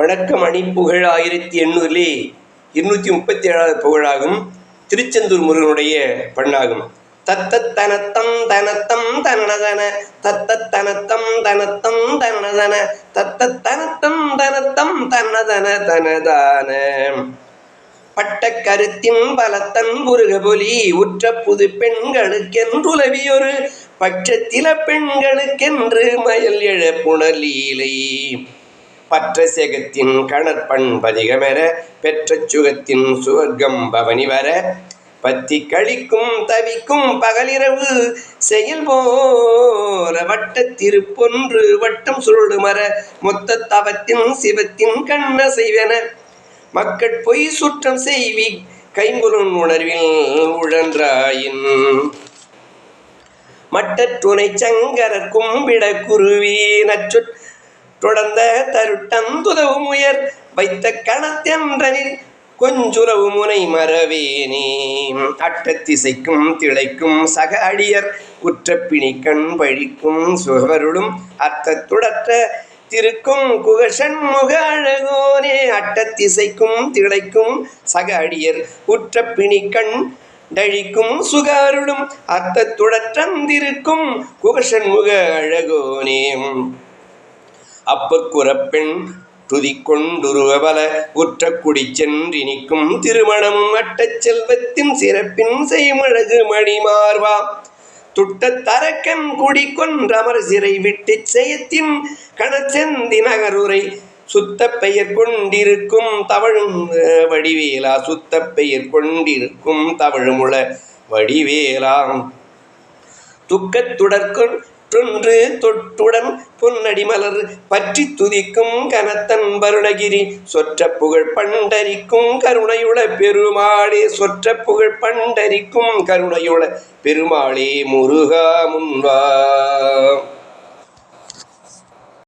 வணக்கம் அணிப்புகழ் ஆயிரத்தி எண்ணூறிலே இருநூற்றி முப்பத்தி ஏழாவது புகழாகும். திருச்செந்தூர் முருகனுடைய பண்ணாகும். தத்தத்தனத்தம் தனத்தம் தனதன தத்தத்தனத்தம் தனத்தம் தனதன தத்தத்தனத்தம் தனத்தம் தனதன தனதான. பட்ட கருத்தின் பலத்தன் முருகபொலி உற்ற புது பெண்களுக்கென்றுலவியொரு பட்சத்தில பெண்களுக்கென்று மயல் எழ புணலீலை பற்ற சேகத்தின் கணற்பண் பதிகமெற பெற்ற சுகத்தின் சுவர்க்கம் பவனி வர பத்தி கழிக்கும் தவிக்கும் பகலிரவு செயல் போல வட்ட திருப்பொன்று வட்டம் சுருளுமர மொத்த தவத்தின் சிவத்தின் கண்ண செய்வன மக்கட் பொய் சுற்றம் செய்வி கைம்புலன் உணர்வில் உழன்றாயின். மட்டற்றுணை சங்கரர் கும்பிட குருவி நச்சுட் தொடர்ந்த தருட்டம் துதவும் உயர் வைத்த கணத்தென்றனில் கொஞ்சுறவு முனை மறவேனே. அட்டத்திசைக்கும் திளைக்கும் சக அடியர் குற்றப்பிணி கண் பழிக்கும் சுகவருளும் அர்த்தத்துடற்ற திருக்கும் குகஷன் முக அழகோனே. அட்டத்திசைக்கும் திளைக்கும் சக அடியர் குற்றப்பிணி கண் டழிக்கும் சுகாருடும் அர்த்தத்துடற்றந்திருக்கும் குகஷன் முக அழகோனே. அப்பக்குறப்பெண் துதிக்கொண்டுருவபல உற்ற குடி சென்றினிக்கும் திருமணமும் அட்டச் செல்வத்தின் சிறப்பின் செய்மழகு மணிமார்வா. துட்ட தரக்கன் குடி கொன்றமர் சிறை விட்டு செயத்தின் கணச்செந்தி நகருரை சுத்த பெயர் கொண்டிருக்கும் தவழும் வடிவேலா சுத்த பெயர் கொண்டிருக்கும் தவழுமுள வடிவேலாம். துக்கத்துடற்கொள் தொன்று தொட்டுடன் பொன்னடி மலர் பற்றி துதிக்கும் கனத்தன் வருணகிரி. சொற்ற புகழ் பண்டரிக்கும் கருணையுள பெருமாளே சொற்ற புகழ் பண்டரிக்கும் கருணையுள பெருமாளே முருகா முன்வா.